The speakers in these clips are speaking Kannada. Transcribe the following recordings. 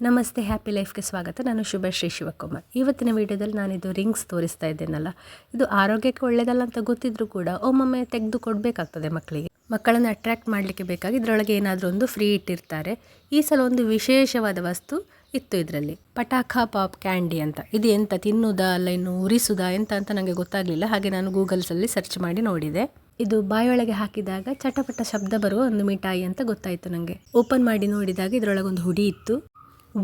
ನಮಸ್ತೆ ಹ್ಯಾಪಿ ಲೈಫ್ಗೆ ಸ್ವಾಗತ. ನಾನು ಶುಭಶ್ರೀ ಶಿವಕುಮಾರ್. ಇವತ್ತಿನ ವಿಡಿಯೋದಲ್ಲಿ ನಾನಿದು ರಿಂಗ್ಸ್ ತೋರಿಸ್ತಾ ಇದ್ದೇನಲ್ಲ, ಇದು ಆರೋಗ್ಯಕ್ಕೆ ಒಳ್ಳೆಯದಲ್ಲ ಅಂತ ಗೊತ್ತಿದ್ರೂ ಕೂಡ ಒಮ್ಮೊಮ್ಮೆ ತೆಗೆದು ಕೊಡಬೇಕಾಗ್ತದೆ ಮಕ್ಕಳಿಗೆ. ಮಕ್ಕಳನ್ನು ಅಟ್ರ್ಯಾಕ್ಟ್ ಮಾಡಲಿಕ್ಕೆ ಬೇಕಾಗಿ ಇದರೊಳಗೆ ಏನಾದರೂ ಒಂದು ಫ್ರೀ ಇಟ್ಟಿರ್ತಾರೆ. ಈ ಸಲ ಒಂದು ವಿಶೇಷವಾದ ವಸ್ತು ಇತ್ತು ಇದರಲ್ಲಿ. ಪಟಾಖ ಪಾಪ್ ಕ್ಯಾಂಡಿ ಅಂತ. ಇದು ಎಂತ ತಿನ್ನುದಾ, ಅಲ್ಲ ಇನ್ನು ಉರಿಸುವುದಾ ಎಂತ ಅಂತ ನನಗೆ ಗೊತ್ತಾಗಲಿಲ್ಲ. ಹಾಗೆ ನಾನು ಗೂಗಲ್ಸಲ್ಲಿ ಸರ್ಚ್ ಮಾಡಿ ನೋಡಿದೆ. ಇದು ಬಾಯೊಳಗೆ ಹಾಕಿದಾಗ ಚಟಪಟ ಶಬ್ದ ಬರುವ ಒಂದು ಮಿಠಾಯಿ ಅಂತ ಗೊತ್ತಾಯಿತು ನನಗೆ ಓಪನ್ ಮಾಡಿ ನೋಡಿದಾಗ ಇದರೊಳಗೆ ಒಂದು ಹುಡಿ ಇತ್ತು.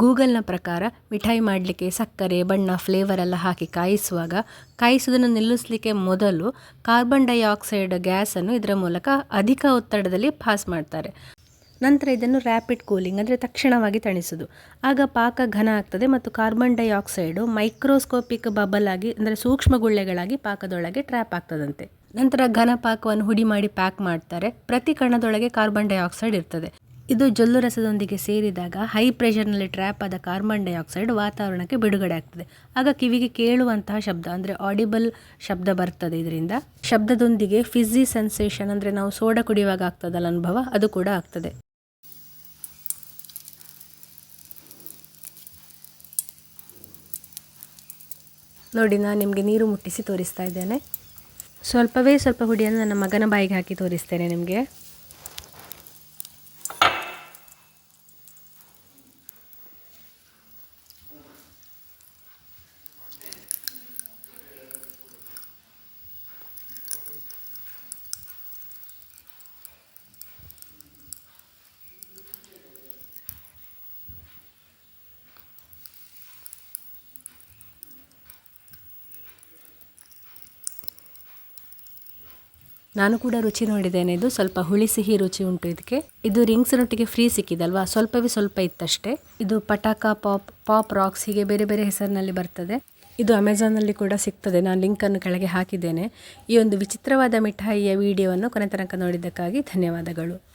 ಗೂಗಲ್ನ ಪ್ರಕಾರ ಮಿಠಾಯಿ ಮಾಡಲಿಕ್ಕೆ ಸಕ್ಕರೆ, ಬಣ್ಣ ಫ್ಲೇವರ್ ಎಲ್ಲ ಹಾಕಿ ಕಾಯಿಸುವಾಗ ಕಾಯಿಸುವುದನ್ನು ನಿಲ್ಲಿಸಲಿಕ್ಕೆ ಮೊದಲು ಕಾರ್ಬನ್ ಡೈಆಕ್ಸೈಡ್ ಗ್ಯಾಸನ್ನು ಇದರ ಮೂಲಕ ಅಧಿಕ ಒತ್ತಡದಲ್ಲಿ ಪಾಸ್ ಮಾಡ್ತಾರೆ. ನಂತರ ಇದನ್ನು ರ್ಯಾಪಿಡ್ ಕೂಲಿಂಗ್ ಅಂದರೆ ತಕ್ಷಣವಾಗಿ ತಣಿಸೋದು. ಆಗ ಪಾಕ ಘನ ಆಗ್ತದೆ ಮತ್ತು ಕಾರ್ಬನ್ ಡೈಆಕ್ಸೈಡು ಮೈಕ್ರೋಸ್ಕೋಪಿಕ್ ಬಬಲ್ ಆಗಿ ಅಂದರೆ ಸೂಕ್ಷ್ಮ ಗುಳ್ಳೆಗಳಾಗಿ ಪಾಕದೊಳಗೆ ಟ್ರ್ಯಾಪ್ ಆಗ್ತದಂತೆ. ನಂತರ ಘನ ಪಾಕವನ್ನು ಹುಡಿ ಮಾಡಿ ಪ್ಯಾಕ್ ಮಾಡ್ತಾರೆ. ಪ್ರತಿ ಕಣದೊಳಗೆ ಕಾರ್ಬನ್ ಡೈಆಕ್ಸೈಡ್ ಇರ್ತದೆ. ಇದು ಜೊಲ್ಲು ರಸದೊಂದಿಗೆ ಸೇರಿದಾಗ ಹೈ ಪ್ರೆಷರ್ನಲ್ಲಿ ಟ್ರ್ಯಾಪ್ ಆದ ಕಾರ್ಬನ್ ಡೈಆಕ್ಸೈಡ್ ವಾತಾವರಣಕ್ಕೆ ಬಿಡುಗಡೆ ಆಗ್ತದೆ. ಆಗ ಕಿವಿಗೆ ಕೇಳುವಂತಹ ಶಬ್ದ ಅಂದರೆ ಆಡಿಬಲ್ ಶಬ್ದ ಬರ್ತದೆ ಇದರಿಂದ. ಶಬ್ದದೊಂದಿಗೆ ಫಿಝಿ ಸೆನ್ಸೇಷನ್ ಅಂದರೆ ನಾವು ಸೋಡಾ ಕುಡಿಯುವಾಗ ಆಗ್ತದಲ್ಲ ಅನುಭವ, ಅದು ಕೂಡ ಆಗ್ತದೆ. ನೋಡಿ, ನಾನು ನಿಮಗೆ ನೀರು ಮುಟ್ಟಿಸಿ ತೋರಿಸ್ತಾ ಇದ್ದೇನೆ. ಸ್ವಲ್ಪವೇ ಸ್ವಲ್ಪ ಹುಡಿಯನ್ನು ನನ್ನ ಮಗನ ಬಾಯಿಗೆ ಹಾಕಿ ತೋರಿಸ್ತೇನೆ ನಿಮಗೆ. ನಾನು ಕೂಡ ರುಚಿ ನೋಡಿದ್ದೇನೆ. ಇದು ಸ್ವಲ್ಪ ಹುಳಿ ಸಿಹಿ ರುಚಿ ಉಂಟು ಇದಕ್ಕೆ ಇದು ರಿಂಗ್ಸ್ ನೊಟ್ಟಿಗೆ ಫ್ರೀ ಸಿಕ್ಕಿದಲ್ವಾ? ಸ್ವಲ್ಪವೇ ಸ್ವಲ್ಪ ಇತ್ತಷ್ಟೇ. ಇದು ಪಟಾಕ, ಪಾಪ್ ಪಾಪ್ ರಾಕ್ಸ್, ಹೀಗೆ ಬೇರೆ ಬೇರೆ ಹೆಸರಿನಲ್ಲಿ ಬರ್ತದೆ. ಇದು ಅಮೆಝಾನಲ್ಲಿ ಕೂಡ ಸಿಗ್ತದೆ. ನಾನು ಲಿಂಕನ್ನು ಕೆಳಗೆ ಹಾಕಿದ್ದೇನೆ. ಈ ಒಂದು ವಿಚಿತ್ರವಾದ ಮಿಠಾಯಿಯ ವಿಡಿಯೋವನ್ನು ಕೊನೆ ತನಕ ನೋಡಿದ್ದಕ್ಕಾಗಿ ಧನ್ಯವಾದಗಳು.